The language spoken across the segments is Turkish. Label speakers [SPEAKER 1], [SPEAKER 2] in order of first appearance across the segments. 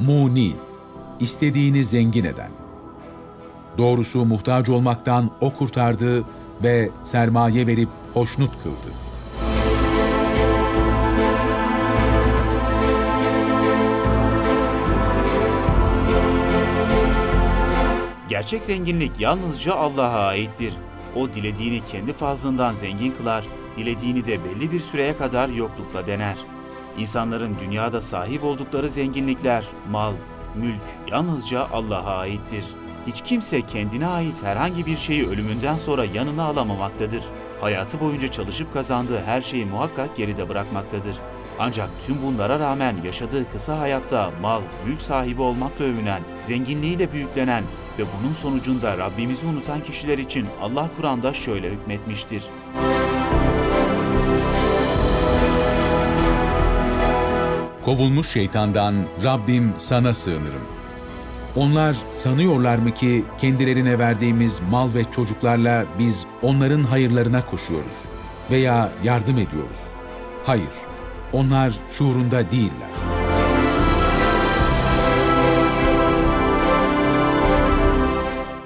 [SPEAKER 1] muni, istediğini zengin eden. Doğrusu muhtaç olmaktan o kurtardı ve sermaye verip hoşnut kıldı.
[SPEAKER 2] Gerçek zenginlik yalnızca Allah'a aittir. O dilediğini kendi fazlından zengin kılar, dilediğini de belli bir süreye kadar yoklukla dener. İnsanların dünyada sahip oldukları zenginlikler, mal, mülk yalnızca Allah'a aittir. Hiç kimse kendine ait herhangi bir şeyi ölümünden sonra yanına alamamaktadır. Hayatı boyunca çalışıp kazandığı her şeyi muhakkak geride bırakmaktadır. Ancak tüm bunlara rağmen yaşadığı kısa hayatta mal, mülk sahibi olmakla övünen, zenginliğiyle büyüklenen ve bunun sonucunda Rabbimizi unutan kişiler için Allah Kur'an'da şöyle hükmetmiştir.
[SPEAKER 1] Kovulmuş şeytandan Rabbim sana sığınırım. Onlar sanıyorlar mı ki kendilerine verdiğimiz mal ve çocuklarla biz onların hayırlarına koşuyoruz veya yardım ediyoruz? Hayır, onlar şuurunda değiller.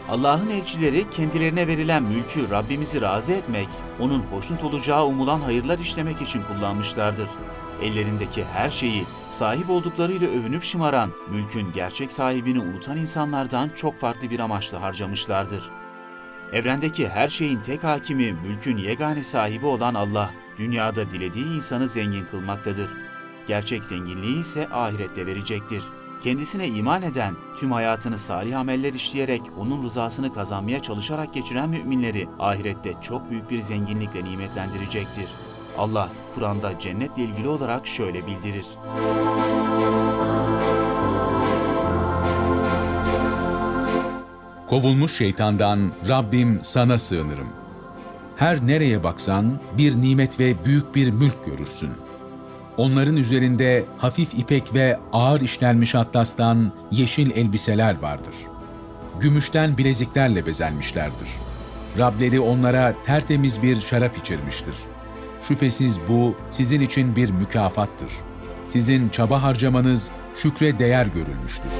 [SPEAKER 2] Allah'ın elçileri kendilerine verilen mülkü Rabbimizi razı etmek, onun hoşnut olacağı umulan hayırlar işlemek için kullanmışlardır. Ellerindeki her şeyi sahip olduklarıyla övünüp şımaran, mülkün gerçek sahibini unutan insanlardan çok farklı bir amaçla harcamışlardır. Evrendeki her şeyin tek hakimi, mülkün yegane sahibi olan Allah, dünyada dilediği insanı zengin kılmaktadır. Gerçek zenginliği ise ahirette verecektir. Kendisine iman eden, tüm hayatını salih ameller işleyerek onun rızasını kazanmaya çalışarak geçiren müminleri ahirette çok büyük bir zenginlikle nimetlendirecektir. Allah Kur'an'da cennetle ilgili olarak şöyle bildirir.
[SPEAKER 1] Kovulmuş şeytandan Rabbim sana sığınırım. Her nereye baksan bir nimet ve büyük bir mülk görürsün. Onların üzerinde hafif ipek ve ağır işlenmiş atlastan yeşil elbiseler vardır. Gümüşten bileziklerle bezenmişlerdir. Rableri onlara tertemiz bir şarap içirmiştir. Şüphesiz bu sizin için bir mükafattır. Sizin çaba harcamanız şükre değer görülmüştür.